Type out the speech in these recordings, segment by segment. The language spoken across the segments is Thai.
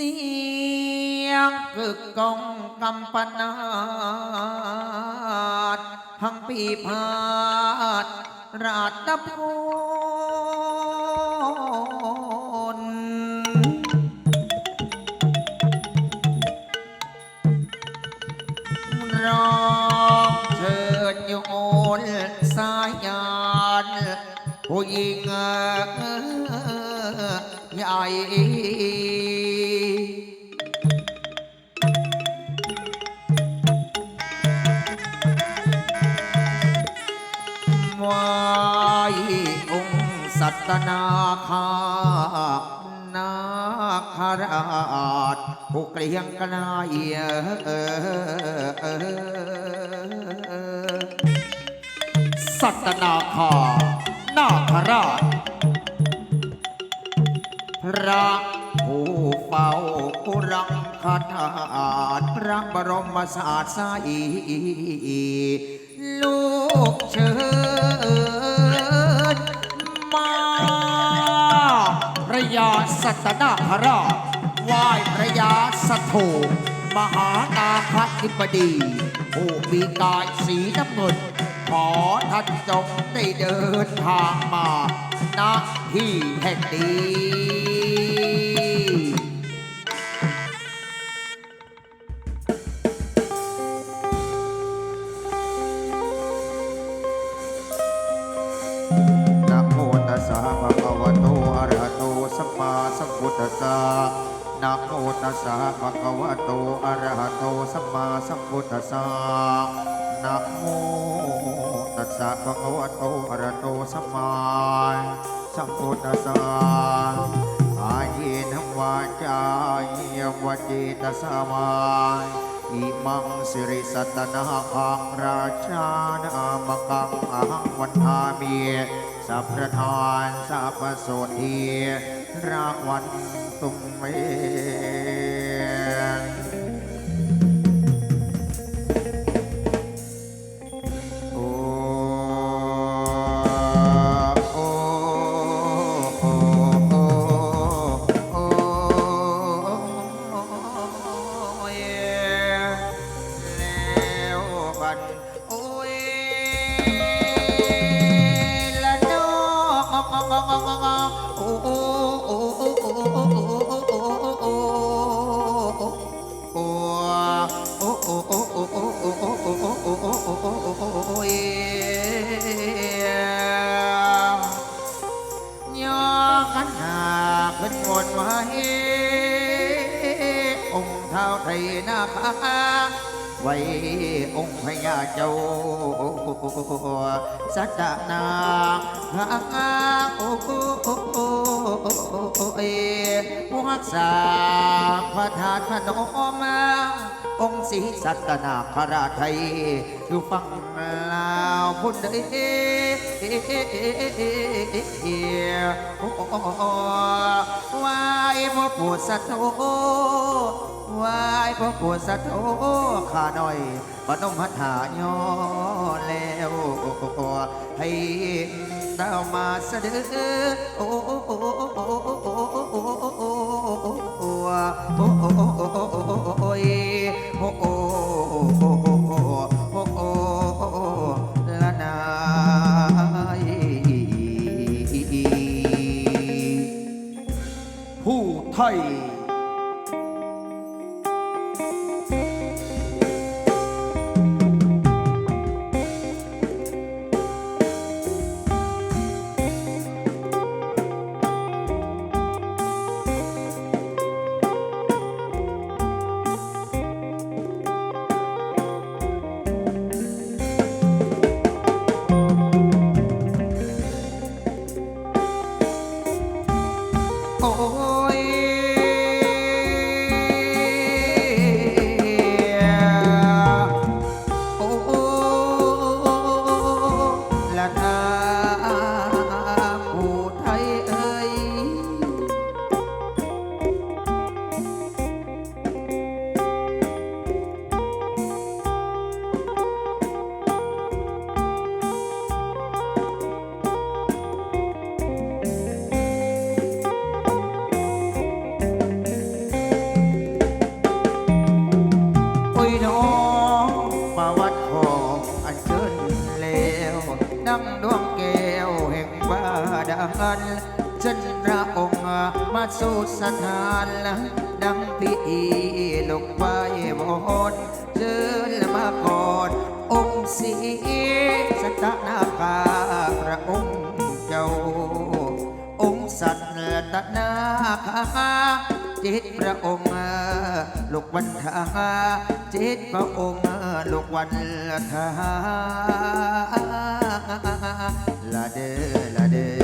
สียงกึกก้องกำปนาดทั้งปีพาดราดับโนรองเชิญโยนสายานผู้หญิงใหญ่ ปลี่ยงกนายสัตนาคอนาคราชพระผู้เฝ้าอุรังคาถาพระบรมศาสาอีลูกเชิญมาพระยาสัตนาคราชไหว้ ยาสโถมหานาคธิปดีผู้มีกายสีน้ำเงินขอท่านจงได้เดินทางมาณที่แห่งนี้ ตัสสะภะคะวะโตอะระหะโตสัมมาสัมพุทธัสสะนะโมตัสสะภะคะวะโตอะระหะโตสัมมาสัมพุทธัสสะอาเยนวาจาเยวจิตัสสะมายอิมังสิริสัตนาคังราชานามกังอหังวันทามีสัพพทานสัพพโสตีรางวัล สุมเมบัด ค์เท้าไทยนาคาไว้องค์พญาเจ้าสัจนาหาโอ้ยผู้รักษาพระธาตุพนมองค์ศรีสัตนาคราไทยอยู่ฝั่งลา พุ่นเด้วายพ่อปู่สัตโธวายพ่อปู่สัตโธข้าหน่อยพนมพัฒายอแล้วให้ดาวมาเสด็จโอ้โอ้ย ดังดวงแก้วแห่งบาดาลฉันพระองค์มาสู่สถานดังพี่ลูกไปหมดเอละมาก่อนองค์สีสตนาคาพระองค์เจ้า องค์สัตนาคา จิตพระองค์ลูกวันทาจิตพระองค์ลูกวันทาละเดอละเดอ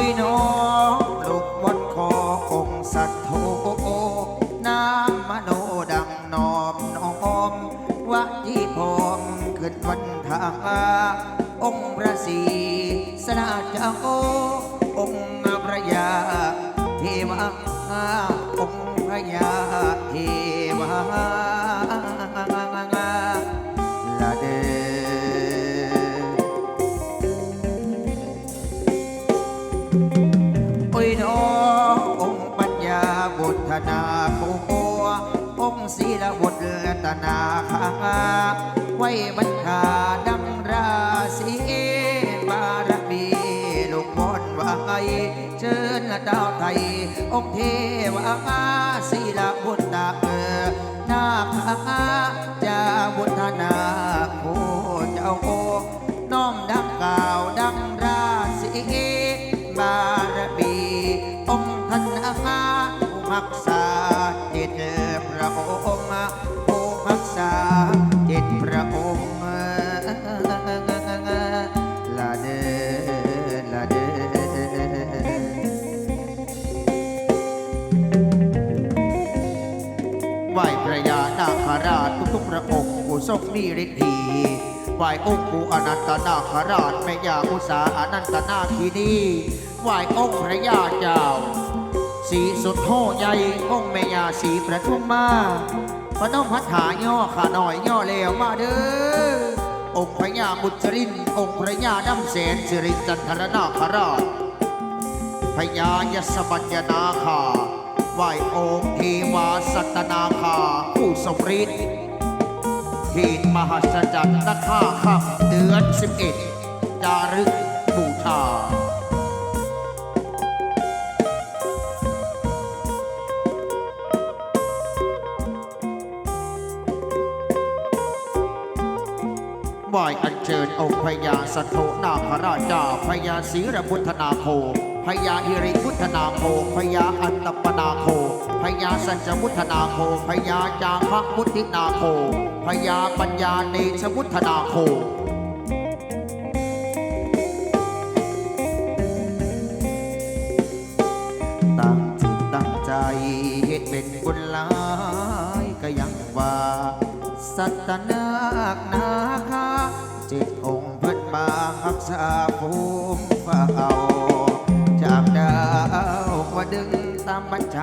อ้ยน้องลูกวัดคอคงสัตว์โทน้ำมโนดังนอมน้อมวะที่พอมขึ้นวันทาองค์พระศรีสนาเจ้าอ นาโคองค์ศีลบุตรรัตนาคาไว้บรรดาดังราศีบารมีลูกบอลไว้เชิญดาวไทย องค์เทวาศีลบุตรเออนาคาจะบุตรนาโคเจ้าโอน้อมดังกล่าวดังราศีบารมีองค์ท่านอาผู้รักษ ทรงมีฤทธีไหวองค์ปูอนันตนาคราชแม่ยาอุสาอนันตนาคีนีไหวองค์พระยาเจ้าสีสุดโหใหญ่องค์แม่ยาสีประทุมมาพระน้องพัฒาย่อขาหน่อยย่อเลวมาเด้อองค์พระยาบุตริน องค์พระยาดำแสนสิริจันทรนาคราชพญายสบัญญนาคาไหวองค์เทวาสัตนาคาผู้สมฤทธิ์ เหตุมหัศจรรย์นักฆ่าค่ำเดือนสิบเอ็ดจารึกบูชาไหวอัญเชิญองค์พญาสัทโธนาคราชาพญาศรีระพุทธนาโค พญาอิริพุทธนาโคพญาอันตปนาโคพญาสัจมุทธนาโคพญาจาคะมุทินาโคพญาปัญญาเนชมุทธนาโคตั้งจิตตั้งใจเหตุเป็นบุญลายก็ยังว่า สัตนา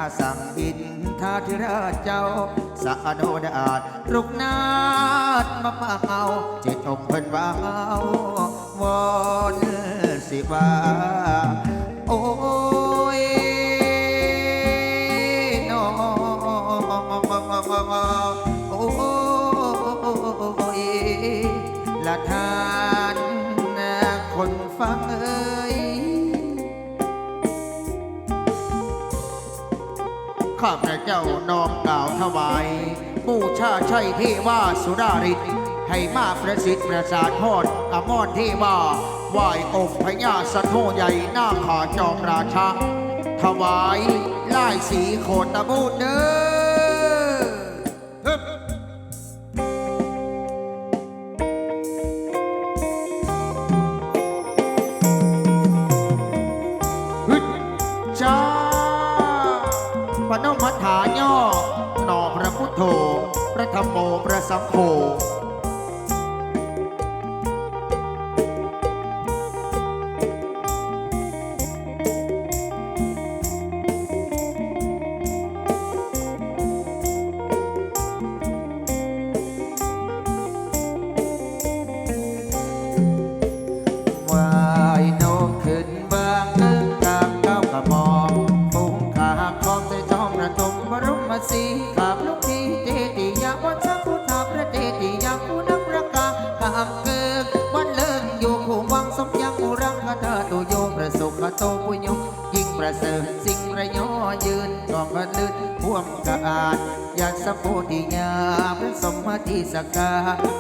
ามบัญชาสั่งอินทาธิราชเจ้าสะโนดาดรุกนาดมาเมาจิตองเพิ่นว่าวอนสิว่าโอ้ ข้าพระเจ้าน้อมกล่าวถวายบูชาชัยเทวาสุดาริตให้มาประสิทธิ์ประสาทพอดอมรเทวาไหวองค์พญาสัตโธใหญ่หน้าขาจอมราชาถวายลลายสีโคตบูเด้อ กะอาดยาสะโพธิญาพระสมมาธิสกา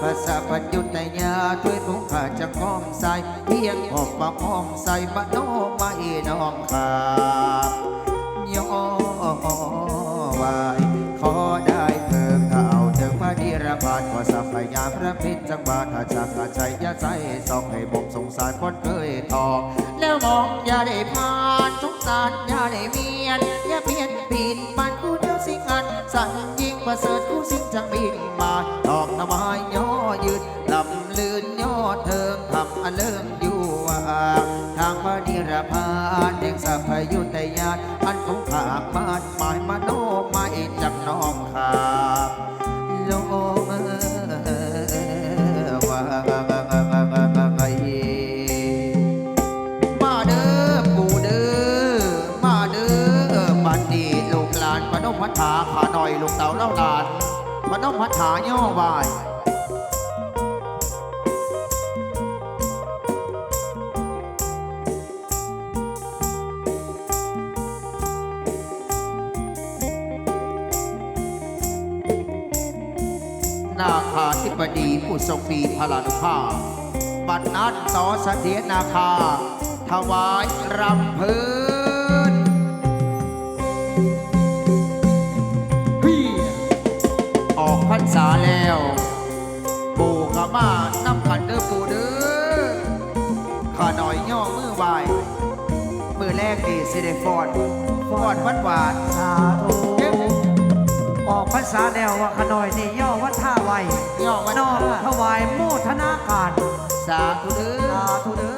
ภาษาปัจจุตญาถ้วยทุกขาจะก้อมใสเพียงออกมาอ้อมใส่มโนไม่น้องขาบย่อไว้ขอได้เพิ่มถ้าเอาถึงพระนิรบาทขอสัพยาพระพิจังบาทถ้าจากขาชัยยาใจสองให้ผมสงสารพ้นเคยทองแล้วมองอย่าได้ผ่านสงสารอย่าได้เมียนอย่าเพียนปีนปัน สั่งยิงประเสริฐกูสิงจังบินมาดอกนวายย่อยืดลำลื่นย่อเทิงทำอเลิงอยู่ว่าทางพระนิรพานแห่งสัพยุตยานอันคงขามาดหมายมาโนไม่จักน้องขาบโลมว่า อยลูกเต่าเล่าหลานพนมพัฒาย่อวายนาคาธิบดีผู้ทรงมีพลานุภาพ บัดนัดต่อเสถียรนาคา ถวายรำพื้น ออกพรรษาแล้ว ปู่กะมานำขันเด้อปู่เด้อข้าหน่อยย่อมือไหวมือแรกดีสิเดฟอนฟอนวัดหวานสาธุออกภาษาแนวว่าขน่อยนี่ย่อวัดท่าไวย่อวัดนอกท่าถวายโมทนาการสาธุเด้อสาธุเด้อ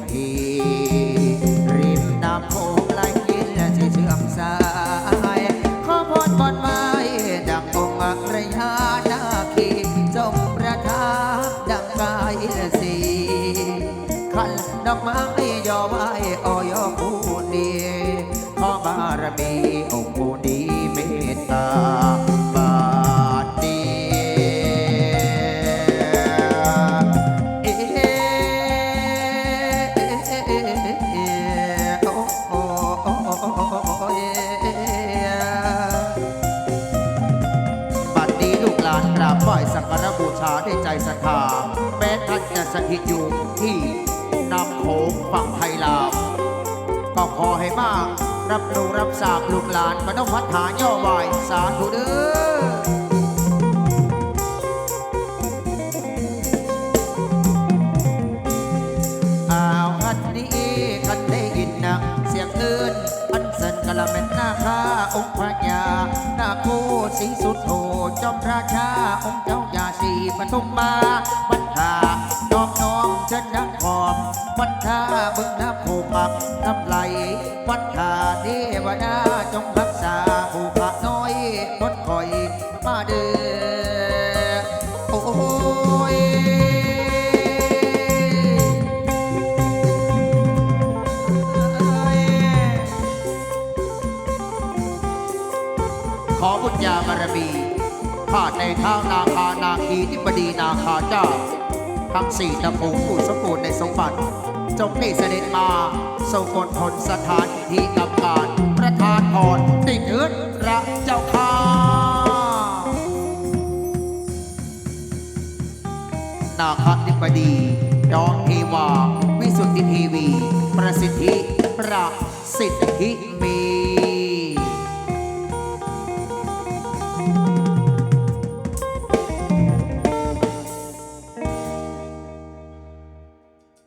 ทธีริมน้ำโขงไหลยินและที่เชื่อมสาย ขอพรบอนไม้ดังองค์อรยานาคีจงประทับดังกายละสีขันดอกไม้ย่อไว้ออยผู้ดีขอบารมีองค์ผู้ดีเมตตา สถิตอยู่ที่น้ำโขงฝั่งไทยลาวก็ขอให้มาก รับรู้รับทราบลูกหลานมานพัฒนาย่อไหวสาธุเด้ออันนี้คันได้ยินนะเสียงอื่นอันสันกะละเม็นหน้าคาองค์พระยานาคู่สีสุราชาองค์เจ้าญา สีปทุมมาบันทาน้องน้อมเชิญนังหอมบันทาบึงน้ำผูปักน้ำไหลบันทาเทวดาจงรักษา ข้าในเท้านาคานาคีทิบดีนาคาเจ้าทั้งสี่ตะกูผู้สมบูรณ์ในสมบัติ จงได้เสด็จมาทรงกลทนสถานที่กำการประธานพรติเถิดพระเจ้าค่ะนาคาธิบดีดองเทวา วิสุทธิเทีวี ประสิทธิ ประสิทธิเม